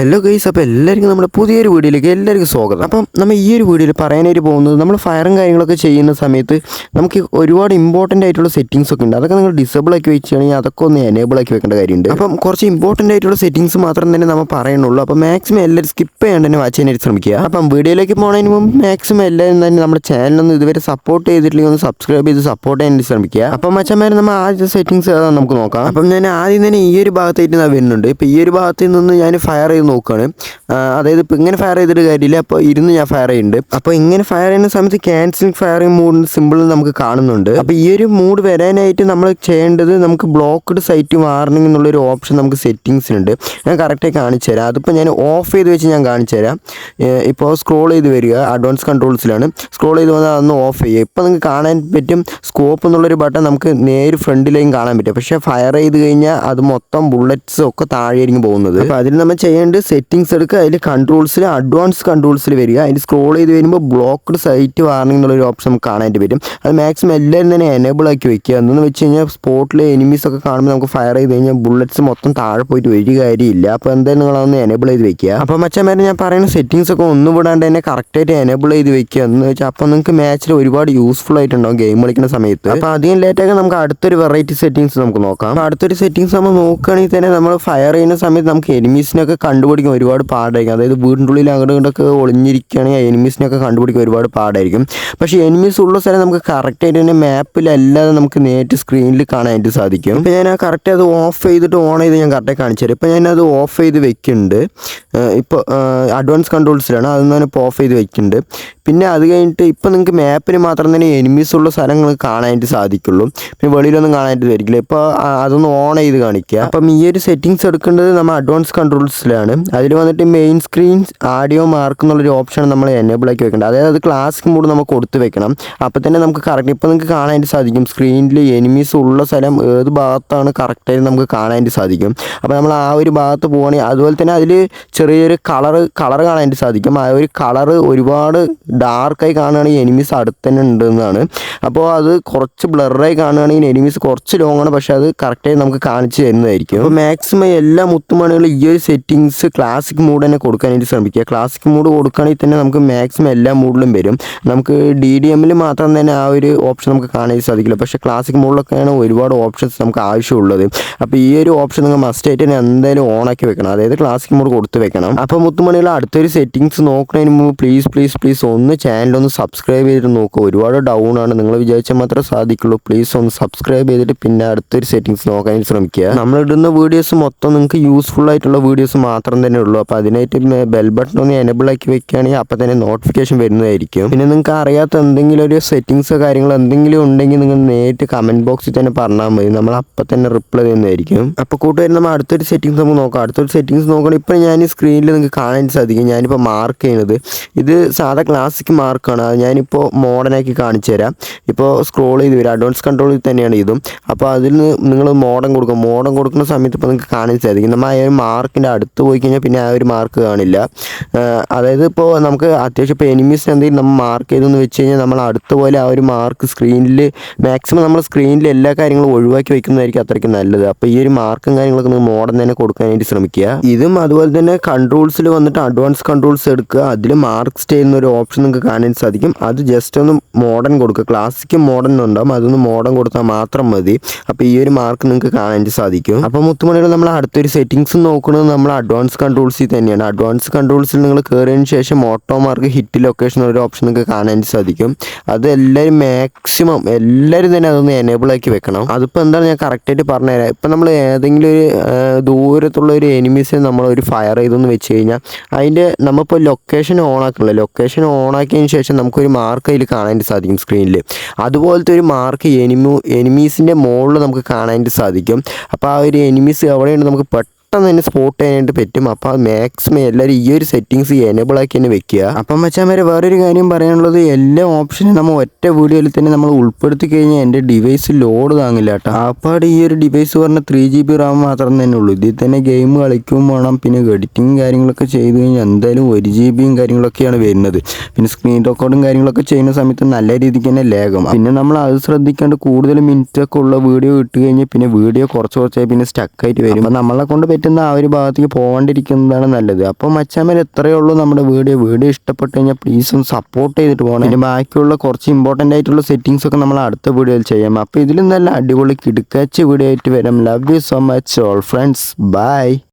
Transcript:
Hello guys അപ്പോൾ എല്ലാവർക്കും നമ്മുടെ പുതിയൊരു വീഡിയോയിലേക്ക് എല്ലാവർക്കും സ്വാഗതം. അപ്പം നമ്മൾ ഈ ഒരു വീഡിയോയിൽ പറയാനായിട്ട് പോകുന്നത് നമ്മൾ ഫയറും കാര്യങ്ങളൊക്കെ ചെയ്യുന്ന സമയത്ത് നമുക്ക് ഒരുപാട് ഇമ്പോർട്ടന്റ് ആയിട്ടുള്ള സെറ്റിങ്സ് ഒക്കെ ഉണ്ട്. അതൊക്കെ നിങ്ങൾ ഡിസേബിൾ ആക്കി വെച്ചാണെങ്കിൽ അതൊക്കെ ഒന്ന് എനേബിൾ ആക്കി വെക്കേണ്ട കാര്യമുണ്ട്. അപ്പം കുറച്ച് ഇമ്പോർട്ടന്റ് ആയിട്ടുള്ള സെറ്റിങ്സ് മാത്രം തന്നെ നമ്മൾ പറയുന്നുള്ളൂ അപ്പം മാക്സിമം എല്ലാവരും സ്കിപ്പ് ചെയ്യാണ്ട് തന്നെ വാച്ച് ചെയ്യാനായിട്ട് ശ്രമിക്കുക. അപ്പം വീഡിയോയിലേക്ക് പോകുന്നതിന് മുമ്പ് മാക്സിമം എല്ലാവരും തന്നെ നമ്മുടെ ചാനലൊന്നും ഇതുവരെ സപ്പോർട്ട് ചെയ്തിട്ടില്ലെങ്കിൽ ഒന്ന് സബ്സ്ക്രൈബ് ചെയ്ത് സപ്പോർട്ട് ചെയ്യാൻ ശ്രമിക്കുക. അപ്പം മച്ചന്മാരെ നമ്മൾ ആദ്യത്തെ സെറ്റിങ്സ് നമുക്ക് നോക്കാം. അപ്പം ഞാൻ ആദ്യം തന്നെ ഈ ഒരു ഭാഗത്തായിട്ട് ഞാൻ വരുന്നുണ്ട്. ഇപ്പം ഈ ഒരു ഭാഗത്ത് നിന്ന് ഞാൻ ഫയർ ചെയ്ത് നോക്കുകയാണ് അതായത് ഇപ്പോൾ ഇങ്ങനെ ഫയർ ചെയ്തിട്ട് കാര്യമില്ല. അപ്പോൾ ഇരുന്ന് ഞാൻ ഫയർ ചെയ്യുന്നുണ്ട്. അപ്പോൾ ഇങ്ങനെ ഫയർ ചെയ്യുന്ന സമയത്ത് ക്യാൻസലിംഗ് ഫയറിങ് മൂഡ് സിമ്പിൾ നമുക്ക് കാണുന്നുണ്ട്. അപ്പോൾ ഈ ഒരു മൂഡ് വരാനായിട്ട് നമ്മൾ ചെയ്യേണ്ടത് നമുക്ക് ബ്ലോക്ക്ഡ് സൈറ്റ് വാർണിംഗ് എന്നുള്ളൊരു ഓപ്ഷൻ നമുക്ക് സെറ്റിങ്സിനുണ്ട് ഞാൻ കറക്റ്റായി കാണിച്ചു തരാം. അതിപ്പോൾ ഞാൻ ഓഫ് ചെയ്ത് വെച്ച് ഞാൻ കാണിച്ചു തരാം. ഇപ്പോൾ സ്ക്രോൾ ചെയ്ത് വരിക. അഡ്വാൻസ് കൺട്രോൾസിലാണ് സ്ക്രോൾ ചെയ്ത് വന്നാൽ അതൊന്ന് ഓഫ് ചെയ്യുക. ഇപ്പോൾ നിങ്ങൾക്ക് കാണാൻ പറ്റും സ്കോപ്പ് എന്നുള്ളൊരു ബട്ടൺ നമുക്ക് നേര് ഫ്രണ്ടിലേക്കും കാണാൻ പറ്റും. പക്ഷേ ഫയർ ചെയ്ത് കഴിഞ്ഞാൽ അത് മൊത്തം ബുള്ളറ്റ്സ് ഒക്കെ താഴെയായിരിക്കും പോകുന്നത്. അപ്പോൾ അതിൽ നമ്മൾ ചെയ്യേണ്ടത് സെറ്റിങ്സ് എടുക്കുക അതിൽ കൺട്രോൾസിൽ അഡ്വാൻസ് കൺട്രോൾസിൽ വരിക. അതിൽ സ്ക്രോൾ ചെയ്ത് വരുമ്പോൾ ബ്ലോക്ക്ഡ് സൈറ്റ് വാർണിംഗ് എന്നുള്ളൊരു ഓപ്ഷൻ നമുക്ക് കാണാനായിട്ട് വരും അത് മാക്സിമം എല്ലാവരും തന്നെ എനേബിൾ ആക്കി വെക്കുക. എന്നു വെച്ച് കഴിഞ്ഞാൽ സ്പോട്ടിലെ എനിമീസ് ഒക്കെ കാണുമ്പോൾ നമുക്ക് ഫയർ ചെയ്ത് കഴിഞ്ഞാൽ ബുള്ളറ്റ്സ് മൊത്തം താഴെ പോയിട്ട് ഒരു കാര്യമില്ല. അപ്പോൾ എന്തായാലും നിങ്ങളൊന്ന് എനേബിൾ ചെയ്ത് വെക്കുക. അപ്പോൾ മച്ചന്മാരെ ഞാൻ പറയുന്ന സെറ്റിങ്സ് ഒക്കെ ഒന്നും വിടാണ്ട് തന്നെ കറക്റ്റായിട്ട് എനേബിൾ ചെയ്ത് വെക്കുക. എന്ന് വെച്ചാൽ അപ്പോൾ നിങ്ങൾക്ക് മാച്ചിൽ ഒരുപാട് യൂസ്ഫുൾ ആയിട്ടുണ്ടാവും ഗെയിം കളിക്കുന്ന സമയത്ത്. അപ്പോൾ അധികം ലേറ്റാക്കി നമുക്ക് അടുത്തൊരു വെറൈറ്റി സെറ്റിങ്സ് നമുക്ക് നോക്കാം. അടുത്തൊരു സെറ്റിങ്സ് നമ്മൾ നോക്കുകയാണെങ്കിൽ തന്നെ നമ്മൾ ഫയർ ചെയ്യുന്ന സമയത്ത് നമുക്ക് എനിമീസിനൊക്കെ കണ്ടുപിടിക്കാൻ ഒരുപാട് പാടായിരിക്കും. അതായത് വീടിന്റെ ഉള്ളിൽ അങ്ങോട്ട് ഇങ്ങോട്ടൊക്കെ ഒളിഞ്ഞിരിക്കുകയാണെങ്കിൽ എനിമീസിനൊക്കെ കണ്ടുപിടിക്കാൻ ഒരുപാട് പാടായിരിക്കും. പക്ഷേ എനിമീസ് ഉള്ള സ്ഥലം നമുക്ക് കറക്റ്റായിട്ട് തന്നെ മാപ്പിലല്ലാതെ നമുക്ക് നേരിട്ട് സ്ക്രീനിൽ കാണാനായിട്ട് സാധിക്കും. ഇപ്പോൾ ഞാൻ ആ കറക്റ്റ് അത് ഓഫ് ചെയ്തിട്ട് ഓൺ ചെയ്ത് ഞാൻ കറക്റ്റായി കാണിച്ചു തരാം. ഇപ്പോൾ ഞാനത് ഓഫ് ചെയ്ത് വെക്കുന്നുണ്ട്. ഇപ്പോൾ അഡ്വാൻസ് കൺട്രോൾസിലാണ് അതൊന്നും ഞാൻ ഇപ്പോൾ ഓഫ് ചെയ്ത് വെക്കുന്നുണ്ട്. പിന്നെ അത് കഴിഞ്ഞിട്ട് ഇപ്പോൾ നിങ്ങൾക്ക് മാപ്പിന് മാത്രം തന്നെ എനിമീസ് ഉള്ള സ്ഥലങ്ങൾ കാണാനായിട്ട് സാധിക്കുള്ളൂ. പിന്നെ വെളിയിലൊന്നും കാണാനായിട്ട് വരില്ല ഇപ്പോൾ അതൊന്ന് ഓൺ ചെയ്ത് കാണിക്കുക അപ്പം ഈ ഒരു സെറ്റിങ്സ് എടുക്കേണ്ടത് നമ്മൾ അഡ്വാൻസ് കൺട്രോൾസിലാണ് അതിൽ വന്നിട്ട് മെയിൻ സ്ക്രീൻ ആഡിയോ മാർക്ക് എന്നുള്ളൊരു ഓപ്ഷൻ നമ്മൾ എനേബിൾ ആക്കി വെക്കേണ്ടത് അതായത് അത് ക്ലാസിക് മൂഡ് നമ്മൾ കൊടുത്ത് വെക്കണം. അപ്പോൾ തന്നെ നമുക്ക് കറക്റ്റ് ഇപ്പോൾ നിങ്ങൾക്ക് കാണാനായിട്ട് സാധിക്കും. സ്ക്രീനിൽ എനിമീസ് ഉള്ള സ്ഥലം ഏത് ഭാഗത്താണ് കറക്റ്റായിട്ട് നമുക്ക് കാണാനായിട്ട് സാധിക്കും. അപ്പോൾ നമ്മൾ ആ ഒരു ഭാഗത്ത് പോവുകയാണെങ്കിൽ അതുപോലെ തന്നെ അതിൽ ചെറിയൊരു കളറ് കളർ കാണാനായിട്ട് സാധിക്കും. ആ ഒരു കളറ് ഒരുപാട് ഡാർക്കായി കാണുകയാണെങ്കിൽ എനിമീസ് അടുത്ത് തന്നെ ഉണ്ടെന്നാണ്. അപ്പോൾ അത് കുറച്ച് ബ്ലറായി കാണുകയാണെങ്കിൽ എനിമീസ് കുറച്ച് ലോങ് ആണ്. പക്ഷേ അത് കറക്റ്റായി നമുക്ക് കാണിച്ചു തരുന്നതായിരിക്കും. അപ്പോൾ മാക്സിമം എല്ലാ മുത്തുമണികളും ഈ ഒരു സെറ്റിങ്സ് ക്ലാസിക് മൂഡ് തന്നെ കൊടുക്കാനായിട്ട് ശ്രമിക്കുക. ക്ലാസിക് മൂഡ് കൊടുക്കുകയാണെങ്കിൽ തന്നെ നമുക്ക് മാക്സിമം എല്ലാ മൂഡിലും വരും. നമുക്ക് ഡി ഡി എമ്മിൽ മാത്രം തന്നെ ആ ഒരു ഓപ്ഷൻ നമുക്ക് കാണാൻ സാധിക്കില്ല. പക്ഷേ ക്ലാസിക് മൂഡിലൊക്കെയാണ് ഒരുപാട് ഓപ്ഷൻസ് നമുക്ക് ആവശ്യമുള്ളത്. അപ്പോൾ ഈ ഒരു ഓപ്ഷൻ നിങ്ങൾ മസ്റ്റ് ആയിട്ട് തന്നെ എന്തായാലും ഓൺ ആക്കി വെക്കണം. അതായത് ക്ലാസിക് മോഡ് കൊടുത്ത് വെക്കണം. അപ്പോൾ മുത്തുമണികൾ അടുത്തൊരു സെറ്റിങ്സ് നോക്കുന്നതിന് മുമ്പ് പ്ലീസ് പ്ലീസ് പ്ലീസ് ഒന്ന് ചാനലൊന്ന് സബ്സ്ക്രൈബ് ചെയ്തിട്ട് നോക്കുക ഒരുപാട് ഡൗൺ ആണ്. നിങ്ങൾ വിചാരിച്ചാൽ മാത്രമേ സാധിക്കുള്ളൂ. പ്ലീസ് ഒന്ന് സബ്സ്ക്രൈബ് ചെയ്തിട്ട് പിന്നെ അടുത്തൊരു സെറ്റിങ്സ് നോക്കാൻ ശ്രമിക്കുക. നമ്മൾ ഇടുന്ന വീഡിയോസ് മൊത്തം നിങ്ങൾക്ക് യൂസ്ഫുൾ ആയിട്ടുള്ള വീഡിയോസ് മാത്രം തന്നെ ഉള്ളൂ. അപ്പോൾ അതിനായിട്ട് ബെൽ ബട്ടൺ ഒന്ന് എനബിൾ ആക്കി വെക്കുകയാണെങ്കിൽ അപ്പോൾ തന്നെ നോട്ടിഫിക്കേഷൻ വരുന്നതായിരിക്കും. പിന്നെ നിങ്ങൾക്ക് അറിയാത്ത എന്തെങ്കിലും ഒരു സെറ്റിങ്സോ കാര്യങ്ങളോ എന്തെങ്കിലും ഉണ്ടെങ്കിൽ നിങ്ങൾ നേരിട്ട് കമന്റ് ബോക്സിൽ തന്നെ പറഞ്ഞാൽ മതി. നമ്മൾ അപ്പം തന്നെ റിപ്ലൈ ചെയ്യുന്നതായിരിക്കും അപ്പോൾ കൂട്ടുകാർ നമ്മൾ അടുത്തൊരു സെറ്റിങ്സ് നമുക്ക് നോക്കാം. അടുത്തൊരു സെറ്റിങ്സ് നോക്കണം ഇപ്പോൾ ഞാൻ ഈ സ്ക്രീനിൽ നിങ്ങൾക്ക് കാണാൻ സാധിക്കും. ഞാനിപ്പോൾ മാർക്ക് ചെയ്യുന്നത്. ഇത് സാധാ ക്ലാസിക് മാർക്കാണ് അത് ഞാനിപ്പോൾ മോഡേണാക്കി കാണിച്ചു തരാം. ഇപ്പോൾ സ്ക്രോൾ ചെയ്ത് വരും. അഡ്വാൻസ് കൺട്രോളിൽ തന്നെയാണ് ഇതും. അപ്പോൾ അതിൽ നിന്ന് നിങ്ങൾ മോഡം കൊടുക്കും. മോഡം കൊടുക്കുന്ന സമയത്ത് ഇപ്പോൾ നിങ്ങൾക്ക് കാണാൻ സാധിക്കും നമ്മൾ ആ ഒരു മാർക്കിന്റെ അടുത്ത് പോയി കഴിഞ്ഞാൽ പിന്നെ ആ ഒരു മാർക്ക് കാണില്ല. അതായത് ഇപ്പോൾ നമുക്ക് അത്യാവശ്യം ഇപ്പോൾ എനിമീസ് എന്തെങ്കിലും നമ്മൾ മാർക്ക് ചെയ്തെന്ന് വെച്ച് കഴിഞ്ഞാൽ നമ്മൾ അടുത്ത പോലെ ആ ഒരു മാർക്ക് സ്ക്രീനിൽ മാക്സിമം നമ്മൾ സ്ക്രീനിൽ എല്ലാ കാര്യങ്ങളും ഒഴിവാക്കി വെക്കുന്നതായിരിക്കും അത്രയ്ക്ക് നല്ലത്. അപ്പോൾ ഈ ഒരു മാർക്കും കാര്യങ്ങളൊക്കെ നിങ്ങൾ മോഡം തന്നെ കൊടുക്കാനായിട്ട് ശ്രമിക്കുക. ഇതും അതുപോലെ തന്നെ കൺട്രോൾസിൽ വന്നിട്ട് അഡ്വാൻസ് കൺട്രോൾസ് എടുക്കുക. അതിൽ മാർക്ക് ചെയ്യുന്ന ഒരു ഓപ്ഷൻ നിങ്ങൾക്ക് കാണാൻ സാധിക്കും. അത് ജസ്റ്റ് ഒന്ന് മോഡൺ കൊടുക്കുക. ക്ലാസിക്ക് മോഡൺ ഉണ്ടാവും. അതൊന്ന് മോഡൺ കൊടുത്താൽ മാത്രം മതി. അപ്പോൾ ഈ ഒരു മാർക്ക് നിങ്ങൾക്ക് കാണാൻ സാധിക്കും. അപ്പോൾ മുത്തുമണികൾ നമ്മൾ അടുത്തൊരു സെറ്റിങ്സ് നോക്കുന്നത് നമ്മൾ അഡ്വാൻസ് കൺട്രോൾസിൽ തന്നെയാണ്. അഡ്വാൻസ് കൺട്രോൾസിൽ നിങ്ങൾ കയറിയതിന് ശേഷം ഓട്ടോ മാർക്ക് ഹിറ്റ് ലൊക്കേഷൻ ഒരു ഓപ്ഷൻ നിങ്ങൾക്ക് കാണാൻ സാധിക്കും. അത് എല്ലാവരും മാക്സിമം എല്ലാവരും തന്നെ അതൊന്ന് എനേബിൾ ആക്കി വെക്കണം. അതിപ്പോൾ എന്താണ് ഞാൻ കറക്റ്റായിട്ട് പറഞ്ഞുതരാം. ഇപ്പം നമ്മൾ ഏതെങ്കിലും ഒരു ദൂരത്തുള്ള ഒരു എനിമീസിനെ നമ്മൾ ഒരു ഫയർ ചെയ്തെന്ന് വെച്ച് കഴിഞ്ഞാൽ അതിന്റെ നമ്മളിപ്പോൾ ലൊക്കേഷൻ ഓൺ ആക്കണല്ലോ. ലൊക്കേഷൻ ഓൺ ആക്കിയതിന് ശേഷം നമുക്കൊരു മാർക്ക് അതിൽ കാണാനായിട്ട് സാധിക്കും സ്ക്രീനിൽ അതുപോലത്തെ ഒരു മാർക്ക് എനിമു എനിമീസിന്റെ മുകളിൽ നമുക്ക് കാണാനായിട്ട് സാധിക്കും. അപ്പോൾ ആ ഒരു എനിമീസ് എവിടെയുണ്ട് നമുക്ക് പെട്ടെന്ന് തന്നെ സ്പോട്ട് ചെയ്യാനായിട്ട് പറ്റും. അപ്പോൾ മാക്സിമം എല്ലാവരും ഈ ഒരു സെറ്റിങ്സ് എനേബിൾ ആക്കി തന്നെ വെക്കുക. അപ്പം വരെ വേറൊരു കാര്യം പറയാനുള്ളത് എല്ലാ ഓപ്ഷനും നമ്മൾ ഒറ്റ വീഡിയോയിൽ തന്നെ നമ്മൾ ഉൾപ്പെടുത്തി കഴിഞ്ഞാൽ എന്റെ ഡിവൈസ് ലോഡ് താങ്ങില്ല കേട്ടോ. അപ്പാട് ഈ ഒരു ഡിവൈസ് പറഞ്ഞാൽ ത്രീ ജി ബി റാം മാത്രം തന്നെ ഉള്ളൂ. ഇതിൽ തന്നെ ഗെയിം കളിക്കും വേണം. പിന്നെ എഡിറ്റിങ് കാര്യങ്ങളൊക്കെ ചെയ്ത് കഴിഞ്ഞാൽ എന്തായാലും ഒരു ജി ബിയും കാര്യങ്ങളൊക്കെയാണ് വരുന്നത്. പിന്നെ സ്ക്രീൻ റെക്കോർഡും കാര്യങ്ങളൊക്കെ ചെയ്യുന്ന സമയത്ത് നല്ല രീതിക്ക് തന്നെ ലേഖം പിന്നെ നമ്മൾ അത് ശ്രദ്ധിക്കാണ്ട് കൂടുതൽ മിനിറ്റൊക്കെ ഉള്ള വീഡിയോ ഇട്ട് കഴിഞ്ഞാൽ പിന്നെ വീഡിയോ കുറച്ച് കുറച്ചായി പിന്നെ സ്റ്റക്കായിട്ട് വരും. നമ്മളെ കൊണ്ട് കയറ്റുന്ന ആ ഒരു ഭാഗത്തേക്ക് പോകാണ്ടിരിക്കുന്നതാണ് നല്ലത്. അപ്പോൾ മച്ചാമ്മൽ എത്രയേ ഉള്ളൂ നമ്മുടെ വീഡിയോ. വീഡിയോ ഇഷ്ടപ്പെട്ട് കഴിഞ്ഞാൽ പ്ലീസ് ഒന്ന് സപ്പോർട്ട് ചെയ്തിട്ട് പോകണം പിന്നെ ബാക്കിയുള്ള കുറച്ച് ഇമ്പോർട്ടന്റ് ആയിട്ടുള്ള സെറ്റിങ്സ് ഒക്കെ നമ്മൾ അടുത്ത വീഡിയോയിൽ ചെയ്യാം. അപ്പോൾ ഇതിലും നല്ല അടിപൊളി കിടുക്കാച്ച വീഡിയോ ആയിട്ട് വരാം. Love you so much all friends bye